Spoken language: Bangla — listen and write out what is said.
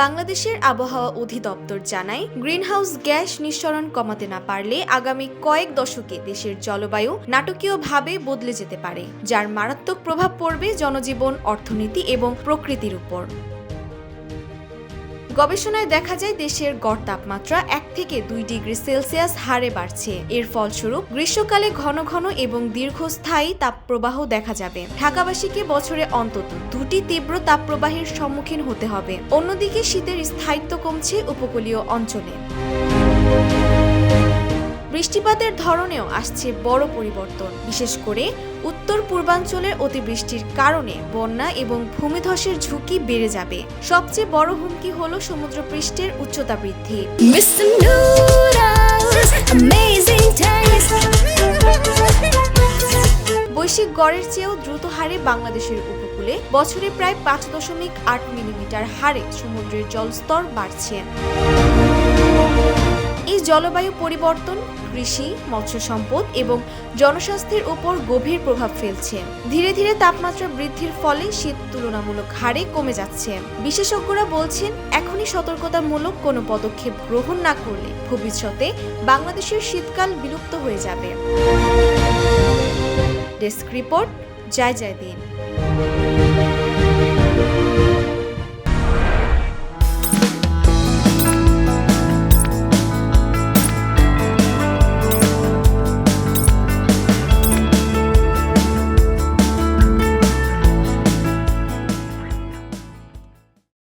বাংলাদেশের আবহাওয়া অধিদপ্তর জানায়, গ্রিনহাউস গ্যাস নিঃসরণ কমাতে না পারলে আগামী কয়েক দশকে দেশের জলবায়ু নাটকীয়ভাবে বদলে যেতে পারে, যার মারাত্মক প্রভাব পড়বে জনজীবন, অর্থনীতি এবং প্রকৃতির উপর। গবেষণায় দেখা যায় দেশের গড় তাপমাত্রা এক থেকে দুই ডিগ্রি সেলসিয়াস হারে বাড়ছে। এর ফলস্বরূপ গ্রীষ্মকালে ঘন ঘন এবং দীর্ঘস্থায়ী তাপপ্রবাহ দেখা যাবে। ঢাকাবাসীকে বছরে অন্তত দুটি তীব্র তাপপ্রবাহের সম্মুখীন হতে হবে। অন্যদিকে শীতের স্থায়িত্ব কমছে উপকূলীয় অঞ্চলে। বৃষ্টিপাতের ধরনেও আসছে বড় পরিবর্তন বিশেষ করে উত্তর পূর্বাঞ্চলের অতিবৃষ্টির কারণে বন্যা এবং ভূমিধসের ঝুঁকি বেড়ে যাবে। সবচেয়ে বড় হুমকি হলো সমুদ্রপৃষ্ঠের উচ্চতা বৃদ্ধি. বৈশ্বিক গড়ের চেয়েও দ্রুত হারে বাংলাদেশের উপকূলে বছরে প্রায় পাঁচ দশমিক আট মিলিমিটার হারে সমুদ্রের জলস্তর বাড়ছে। এই জলবায়ু পরিবর্তন, কৃষি মৎস্য সম্পদ এবং জনস্বাস্থ্যের উপর গভীর প্রভাব ফেলছে। ধীরে ধীরে তাপমাত্রা বৃদ্ধির ফলে শীত তুলনামূলক হারে কমে যাচ্ছে। বিশেষজ্ঞরা বলছেন, এখনই সতর্কতামূলক কোনো পদক্ষেপ গ্রহণ না করলে ভবিষ্যতে বাংলাদেশের শীতকাল বিলুপ্ত হয়ে যাবে। ডেস্ক রিপোর্ট, জয় জয় দিন